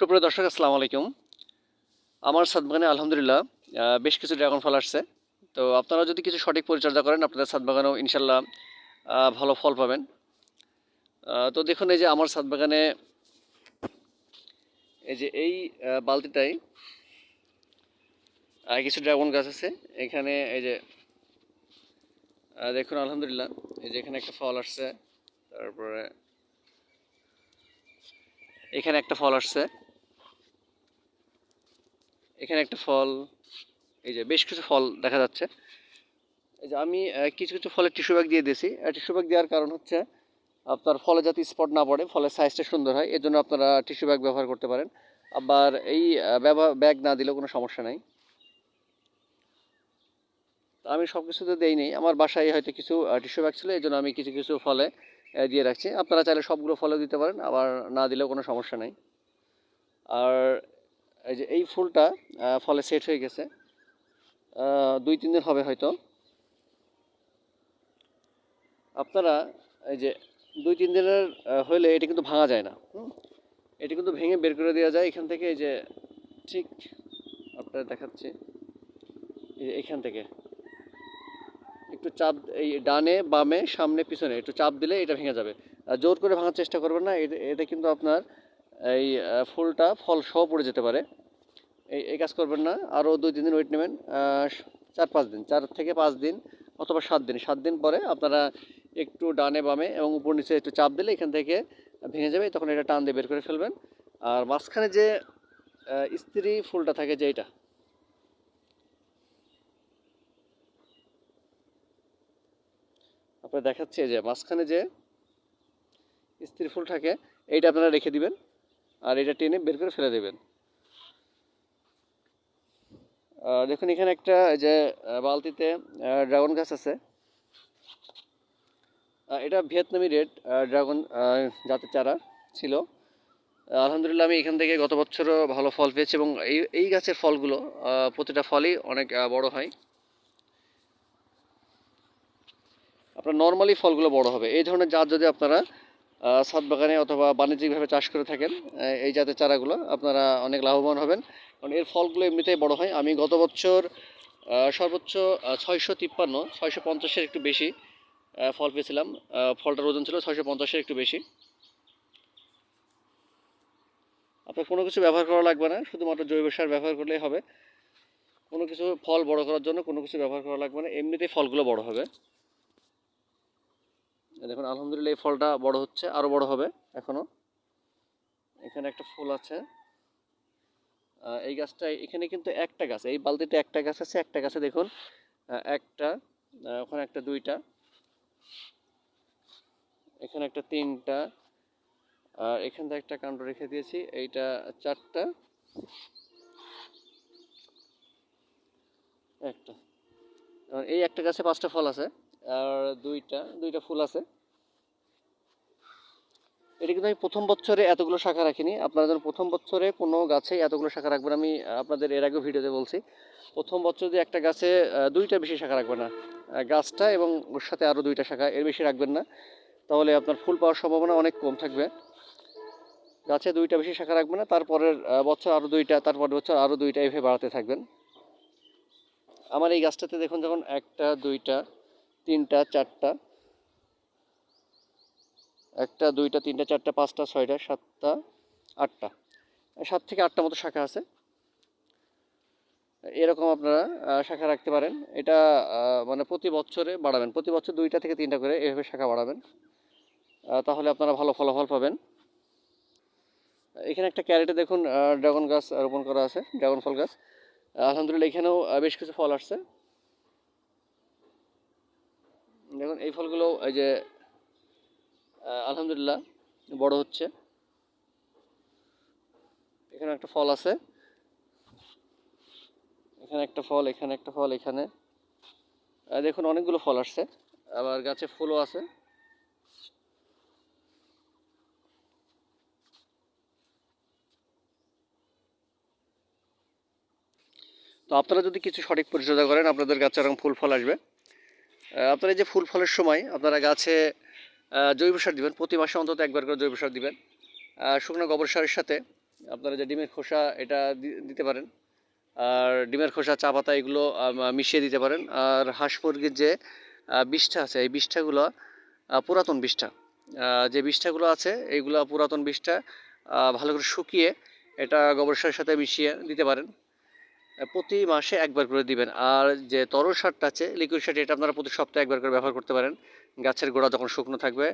সুপ্রিয় দর্শক, আসসালামু আলাইকুম। আমার সাদবাগানে আলহামদুলিল্লাহ বেশ কিছু ড্রাগন ফল আসছে। তো আপনারা যদি কিছু সঠিক পরিচর্যা করেন, আপনাদের সাতবাগানেও ইনশাল্লাহ ভালো ফল পাবেন। তো দেখুন, এই যে আমার সাতবাগানে, এই যে এই বালতিটাই কিছু ড্রাগন গাছ আছে। এখানে এই যে দেখুন, আলহামদুলিল্লাহ, এই যে এখানে একটা ফল আসছে। তারপরে, এখানে একটা ফল আসছে। এখানে একটা ফল, এই যে বেশ কিছু ফল দেখা যাচ্ছে। এই যে আমি কিছু কিছু ফলের টিস্যু ব্যাগ দিয়ে দিয়েছি। টিস্যু ব্যাগ দেওয়ার কারণ হচ্ছে, আপনার ফলে যাতে স্পট না পড়ে ফলের সাইজটা সুন্দর হয়, এর জন্য আপনারা টিস্যু ব্যাগ ব্যবহার করতে পারেন। আবার এই ব্যাগ না দিলেও কোনো সমস্যা নাই। আমি সব কিছুতে দেইনি আমার বাসায় হয়তো কিছু টিস্যু ব্যাগ ছিল, এই জন্য আমি কিছু কিছু ফলে দিয়ে রাখছি। আপনারা চাইলে সবগুলো ফলে দিতে পারেন, আবার না দিলেও কোনো সমস্যা নেই। আর এই যে এই ফুলটা ফলে সেট হয়ে গেছে। দুই, তিন দিন হবে হয়তো। আপনারা এই যে দুই, তিন দিনের হলে এটা কিন্তু ভাঙা যায় না? এটা কিন্তু ভেঙে বের করে দেওয়া যায়। এখান থেকে এই যে ঠিক আপনারা দেখাচ্ছি। এই যে এখান থেকে। একটু চাপ, এই ডানে, বামে, সামনে, পিছনে একটু চাপ দিলে এটা ভেঙে যাবে। আর জোর করে ভাঙার চেষ্টা করবেন না। এতে কিন্তু আপনার এই ফুলটা ফল সহ পড়ে যেতে পারে। এই এই কাজ করবেন না। আরও দুই, তিন দিন ওয়েট নেবেন। চার, পাঁচ দিন। চার থেকে পাঁচ দিন অথবা সাত দিন। সাত দিন পরে আপনারা একটু ডানে বামে এবং উপর নিচে একটু চাপ দিলে এখান থেকে ভেঙে যাবে। তখন এটা টান দিয়ে বের করে ফেলবেন। আর মাঝখানে যে স্ত্রী ফুলটা থাকে যে এটা। আপনার দেখাচ্ছে যে, মাঝখানে যে স্ত্রী ফুল থাকে, এইটা আপনারা রেখে দিবেন। আর এটা টেনে বের করে ফেলে দেবেন। দেখুন, এখানে একটা যে বালতিতে ড্রাগন গাছ আছে। এটা ভিয়েতনামি রেড ড্রাগন জাতের চারা ছিল। আলহামদুলিল্লাহ আমি এখান থেকে গত বছরও ভালো ফল পেয়েছি এবং এই এই গাছের ফলগুলো প্রতিটা ফলই অনেক বড় হয়। আপনার নর্মালি ফলগুলো বড় হবে। এই ধরনের জাত যদি আপনারা ছাদ বাগানে অথবা বাণিজ্যিকভাবে চাষ করে থাকেন এই জাতের চারাগুলো। আপনারা অনেক লাভবান হবেন। কারণ এর ফলগুলো এমনিতেই বড় হয়। আমি গত বছর সর্বোচ্চ ছয়শো তিপ্পান্ন, ছয়শো পঞ্চাশের একটু বেশি ফল পেয়েছিলাম। ফলটার ওজন ছিল ছয়শো পঞ্চাশের একটু বেশি। আপনার কোনো কিছু ব্যবহার করা লাগবে না। শুধুমাত্র জৈব সার ব্যবহার করলেই হবে। কোনো কিছু ফল বড় করার জন্য কোনো কিছু ব্যবহার করা লাগবে না। এমনিতেই ফলগুলো বড় হবে। দেখুন, আলহামদুলিল্লাহ এই ফলটা বড় হচ্ছে, আরও বড় হবে এখনও। এখানে একটা ফুল আছে। এই গাছটা, এখানে কিন্তু একটা গাছ, এই বালতিতে একটা গাছ আছে, একটা গাছে দেখুন একটা ওখানে একটা দুইটা, এখানে একটা তিনটা, আর এখান থেকে একটা কাণ্ড রেখে দিয়েছি, এইটা চারটা, একটা। এই একটা গাছে পাঁচটা ফল আছে। আর দুইটা দুইটা ফুল আছে। এটা কিন্তু আমি প্রথম বছরে এতগুলো শাখা রাখিনি। আপনারা যেন প্রথম বছরে কোনো গাছে এতগুলো শাখা রাখবেন, আমি আপনাদের এর আগেও ভিডিওতে বলছি। প্রথম বছর যদি একটা গাছে দুইটা বেশি শাখা রাখবেন না গাছটা এবং ওর সাথে আরও দুইটা শাখা, এর বেশি রাখবেন না, তাহলে আপনার ফুল পাওয়ার সম্ভাবনা অনেক কম থাকবে। গাছে দুইটা বেশি শাখা রাখবেন না, তারপরের বছর আরও দুইটা তারপরের বছর আরও দুইটা এভাবে বাড়াতে থাকবেন। আমার এই গাছটাতে দেখুন, যখন একটা, দুইটা তিনটা, চারটা। একটা, দুইটা, তিনটা, চারটা, পাঁচটা, ছয়টা, সাতটা, আটটা। সাত থেকে আটটা মতো শাখা আছে। এরকম আপনারা শাখা রাখতে পারেন। এটা মানে প্রতি বছরে বাড়াবেন। প্রতি বছর দুইটা থেকে তিনটা করে এভাবে শাখা বাড়াবেন। তাহলে আপনারা ভালো ফলাফল পাবেন। এখানে একটা ক্যারেটে দেখুন ড্রাগন গাছ রোপণ করা আছে, ড্রাগন ফল গাছ। আলহামদুলিল্লাহ, এখানেও বেশ কিছু ফল আসছে। দেখুন, এই ফলগুলো এই যে আলহামদুলিল্লাহ বড় হচ্ছে। এখানে একটা ফল আছে। এখানে একটা ফল, এখানে একটা ফল, এখানে। দেখুন, অনেকগুলো ফল আসছে। আবার গাছে ফুলও আছে। তো আপনারা যদি কিছু সঠিক পরিচর্যা করেন, আপনাদের গাছে এরকম ফুল ফল আসবে। আপনারা এই যে ফুল ফলের সময় আপনারা গাছে জৈব সার দিবেন, প্রতি মাসে অন্তত একবার করে জৈব সার দিবেন। শুকনো গোবর সারের সাথে আপনারা যে ডিমের খোসা, এটা দিতে পারেন। আর ডিমের খোসা, চা পাতা, এগুলো মিশিয়ে দিতে পারেন। আর হাঁস মুরগির যে বিষ্ঠা আছে, এই বিষ্ঠাগুলো পুরাতন বিষ্ঠা। যে বিষ্ঠাগুলো আছে এইগুলো পুরাতন বিষ্ঠা ভালো করে শুকিয়ে এটা গোবর সারের সাথে মিশিয়ে দিতে পারেন। প্রতি মাসে একবার করে দিবেন। আর যে তরল সারটা আছে লিকুইড সার এটা আপনারা প্রতি সপ্তাহে একবার করে ব্যবহার করতে পারেন। গাছের গোড়া যখন শুকনো থাকবে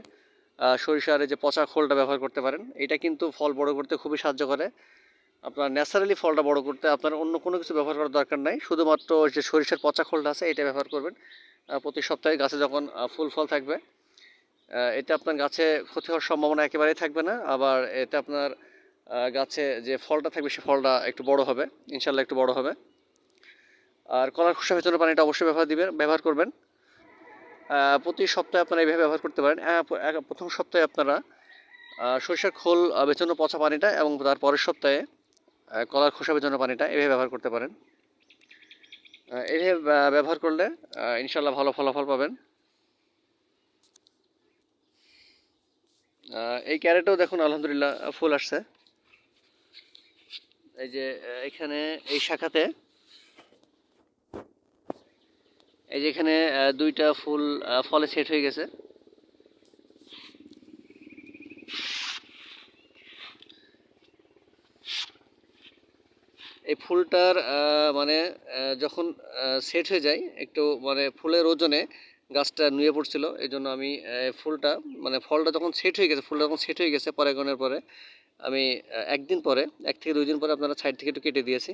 সরিষার যে পচা খোলটা ব্যবহার করতে পারেন। এটা কিন্তু ফল বড় করতে খুবই সাহায্য করে। আপনার ন্যাচারালি ফলটা বড় করতে আপনার অন্য কোনো কিছু ব্যবহার করার দরকার নাই। শুধুমাত্র যে সরিষার পচা খোলটা আছে, এটা ব্যবহার করবেন। প্রতি সপ্তাহে গাছে যখন ফুল ফল থাকবে এতে আপনার গাছে ক্ষতি হওয়ার সম্ভাবনা একেবারেই থাকবে না। আবার এতে আপনার গাছে যে ফলটা থাকবে সে ফলটা একটু বড় হবে ইনশাল্লাহ একটু বড় হবে। আর কলার খোসা ভেতরে পানিটা অবশ্যই ব্যবহার দিবেন ব্যবহার করবেন। প্রতি সপ্তাহে আপনারা এইভাবে ব্যবহার করতে পারেন। প্রথম সপ্তাহে আপনারা সরিষার খোল আহ, বেচানো পচা পানিটা এবং তার পরের সপ্তাহে কলার খোসা বেচানো পানিটা এভাবে ব্যবহার করতে পারেন। আহ, এইভাবে ব্যবহার করলে ইনশাল্লাহ ভালো ফলাফল পাবেন। এই ক্যারেটেও দেখুন আলহামদুলিল্লাহ ফুল আসছে। এই যে এখানে এই শাখাতে এই যে এখানে দুইটা ফুল ফলে সেট হয়ে গেছে। এই ফুলটার মানে যখন সেট হয়ে যায়, একটু মানে ফুলের ওজনে গাছটা নুয়ে পড়ছিল এই জন্য আমি ফুলটা মানে ফলটা যখন সেট হয়ে গেছে, ফুলটা যখন সেট হয়ে গেছে পরাগনের পরে আমি একদিন পরে, এক থেকে দুই দিন পরে আপনারা সাইড থেকে একটু কেটে দিয়েছি।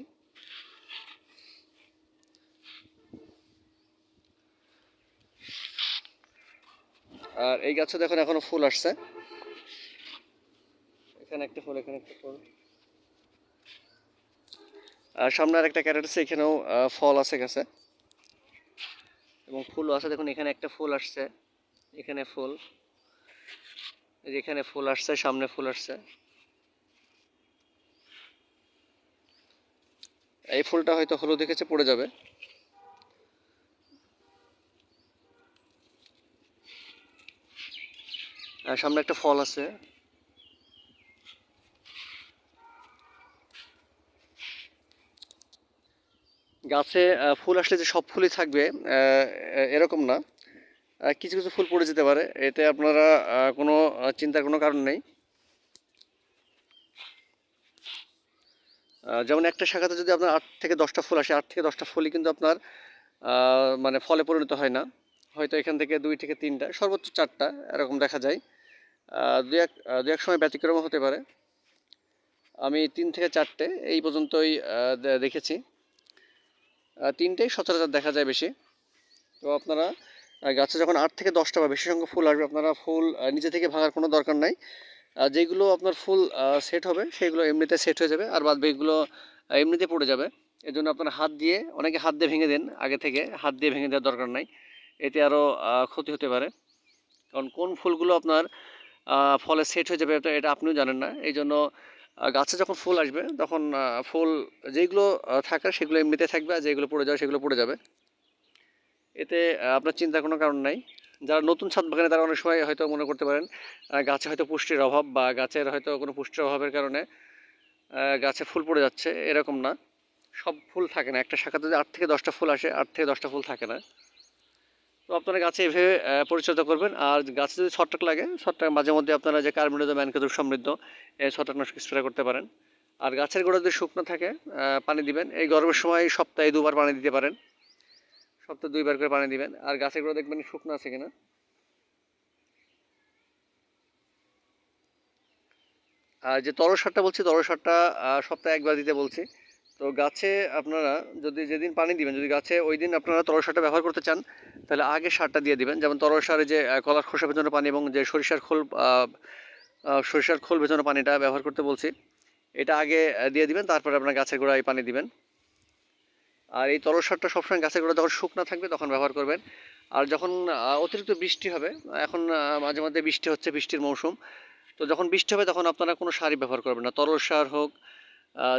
আর এই গাছে দেখুন এখনও ফুল আসছে। এখানে একটা ফুল, এখানে একটা ফুল। আর সামনে আর একটা ক্যারেট আছে, এখানেও ফল আছে গাছে। এবং ফুলও আছে, দেখুন এখানে একটা ফুল আসছে। এখানে ফুল। এখানে ফুল আসছে, সামনে ফুল আসছে। এই ফুলটা হয়তো হলুদ দেখেছে পড়ে যাবে। সামনে একটা ফল আছে। গাছে ফুল আসলে যে সব ফুলই থাকবে এরকম না। কিছু কিছু ফুল পড়ে যেতে পারে। এতে আপনারা কোনো চিন্তার কোনো কারণ নেই। যেমন একটা শাখাতে যদি আপনার আট থেকে দশটা ফুল আসে, আট থেকে দশটা ফুলই কিন্তু আপনার মানে ফলে পরিণত হয় না। হয়তো এখান থেকে দুই থেকে তিনটা, সর্বোচ্চ চারটা, এরকম দেখা যায়। দু এক দু এক সময় ব্যতিক্রমও হতে পারে। আমি তিন থেকে চারটে, এই পর্যন্তই দেখেছি। তিনটেই সচরাচর দেখা যায় বেশি। তো আপনারা গাছে যখন আট থেকে দশটা বা বেশি সংখ্যক ফুল আসবে, আপনারা ফুল নিজে থেকে ভাঙার কোনো দরকার নাই। যেগুলো আপনার ফুল সেট হবে, সেগুলো এমনিতে সেট হয়ে যাবে। আর বাদ বাকিগুলো এমনিতে পড়ে যাবে। এর জন্য আপনারা হাত দিয়ে, অনেকে হাত দিয়ে ভেঙে দেন আগে থেকে, হাত দিয়ে ভেঙে দেওয়ার দরকার নাই। এতে আরও ক্ষতি হতে পারে। কারণ কোন ফুলগুলো আপনার ফলে সেট হয়ে যাবে, এটা আপনিও জানেন না। এই জন্য গাছে যখন ফুল আসবে, তখন ফুল যেগুলো থাকার সেগুলো এমনিতে থাকবে, আর যেগুলো পড়ে যাবে, সেগুলো পড়ে যাবে। এতে আপনার চিন্তার কোনো কারণ নাই। যারা নতুন ছাদ বাগানে, তারা অনেক সময় হয়তো মনে করতে পারেন গাছে হয়তো পুষ্টির অভাব বা গাছের হয়তো কোনো পুষ্টির অভাবের কারণে গাছে ফুল পড়ে যাচ্ছে, এরকম না। সব ফুল থাকে না। একটা শাখাতে যদি আট থেকে দশটা ফুল আসে, আট থেকে দশটা ফুল থাকে না। তো আপনারা গাছে এভাবে পরিচর্যা করবেন। আর গাছে যদি ছত্রাক লাগে, ছত্রাক মাঝে মধ্যে আপনারা যে কার্বনিত ম্যানকেতুব সমৃদ্ধ, এই ছত্রাকনাশক স্প্রে করতে পারেন। আর গাছের গোড়া যদি শুকনো থাকে পানি দিবেন। এই গরমের সময় সপ্তাহে দুবার পানি দিতে পারেন। সপ্তাহে দুইবার করে পানি দিবেন। আর গাছের গোড়া দেখবেন শুকনো আছে কিনা। আর যে তরল সারটা বলছি, তরল সারটা সপ্তাহে একবার দিতে বলছি। তো গাছে আপনারা যদি যেদিন পানি দিবেন, যদি গাছে ওই দিন আপনারা তরল সারটা ব্যবহার করতে চান, তাহলে আগে সারটা দিয়ে দিবেন। যেমন তরল সারে যে কলার খোসা ভেজানো পানি এবং যে সরিষার খোল সরিষার খোল ভেজানো পানিটা ব্যবহার করতে বলছি, এটা আগে দিয়ে দিবেন। তারপরে আপনার গাছের গোড়ায় পানি দিবেন। আর এই তরল সারটা সবসময় গাছের গোড়া যখন শুকনো থাকবে তখন ব্যবহার করবেন। আর যখন অতিরিক্ত বৃষ্টি হবে, এখন মাঝে মধ্যে বৃষ্টি হচ্ছে, বৃষ্টির মৌসুম, তো যখন বৃষ্টি হবে তখন আপনারা কোনো সারই ব্যবহার করবেন না। তরল সার হোক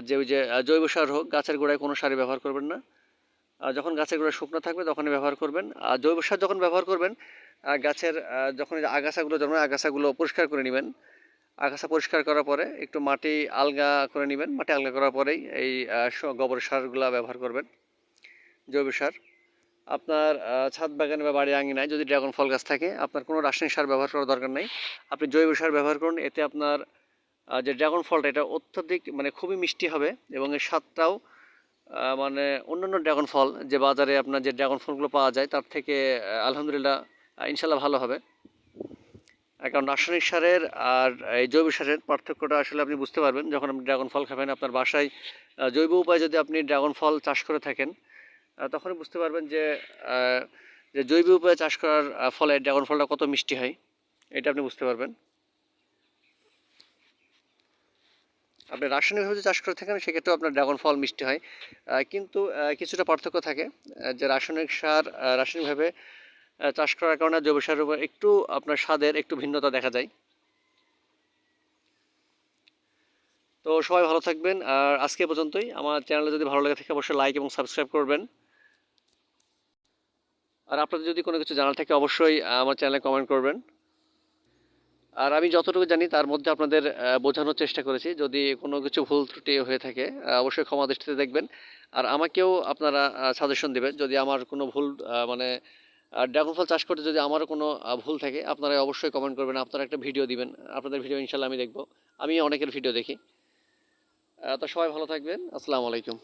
যে ওই যে জৈব সার হোক, গাছের গোড়ায় কোনো সারই ব্যবহার করবেন না। আর যখন গাছের গোড়া শুকনো থাকবে তখনই ব্যবহার করবেন। আর জৈব সার যখন ব্যবহার করবেন গাছের যখন আগাছাগুলো জন্মায় আগাছাগুলো পরিষ্কার করে নেবেন, আগাছা পরিষ্কার করার পরে একটু মাটি আলগা করে নেবেন। মাটি আলগা করার পরেই এই গোবর সারগুলো ব্যবহার করবেন। জৈব সার। আপনার ছাদ বাগানে বা বাড়ির আঙিনায় যদি ড্রাগন ফল গাছ থাকে, আপনার কোনো রাসায়নিক সার ব্যবহার করার দরকার নেই। আপনি জৈব সার ব্যবহার করুন, এতে আপনার যে ড্রাগন ফলটা, এটা অত্যধিক মানে খুবই মিষ্টি হবে এবং এর স্বাদটাও মানে অন্যান্য ড্রাগন ফল, যে বাজারে আপনার যে ড্রাগন ফলগুলো পাওয়া যায়, তার থেকে আলহামদুলিল্লাহ ইনশাল্লাহ ভালো হবে। কারণ রাসায়নিক সারের আর এই জৈব সারের পার্থক্যটা আসলে আপনি বুঝতে পারবেন। যখন আপনি ড্রাগন ফল খাবেন, আপনার বাসায় জৈব উপায়ে যদি আপনি ড্রাগন ফল চাষ করে থাকেন তখনই বুঝতে পারবেন যে যে জৈব উপায়ে চাষ করার ফলে ড্রাগন ফলটা কত মিষ্টি হয়, এটা আপনি বুঝতে পারবেন। আপনি রাসায়নিকভাবে চাষ করে থাকেন, সেক্ষেত্রেও আপনার ড্রাগন ফল মিষ্টি হয়। কিন্তু কিছুটা পার্থক্য থাকে যে রাসায়নিক সার রাসায়নিকভাবে চাষ করার কারণে জৈব সারের উপর একটু আপনার স্বাদের একটু ভিন্নতা দেখা যায়। তো সবাই ভালো থাকবেন, আর আজকে পর্যন্তই। আমার চ্যানেলে যদি ভালো লাগে থাকে, অবশ্যই লাইক এবং সাবস্ক্রাইব করবেন। আর আপনাদের যদি কোনো কিছু জানার থাকে, অবশ্যই আমার চ্যানেলে কমেন্ট করবেন। আর আমি যতটুকু জানি, তার মধ্যে আপনাদের বোঝানোর চেষ্টা করেছি। যদি কোনো কিছু ভুল ত্রুটি হয়ে থাকে অবশ্যই ক্ষমা দৃষ্টিতে দেখবেন। আর আমাকেও আপনারা সাজেশন দেবেন। যদি আমার কোনো ভুল মানে ড্রাগন ফল চাষ করতে যদি আমারও কোনো ভুল থাকে, আপনারা অবশ্যই কমেন্ট করবেন। আপনারা একটা ভিডিও দিবেন। আপনাদের ভিডিও ইনশাল্লাহ আমি দেখব। আমি অনেকের ভিডিও দেখি। তো সবাই ভালো থাকবেন। আসসালামু আলাইকুম।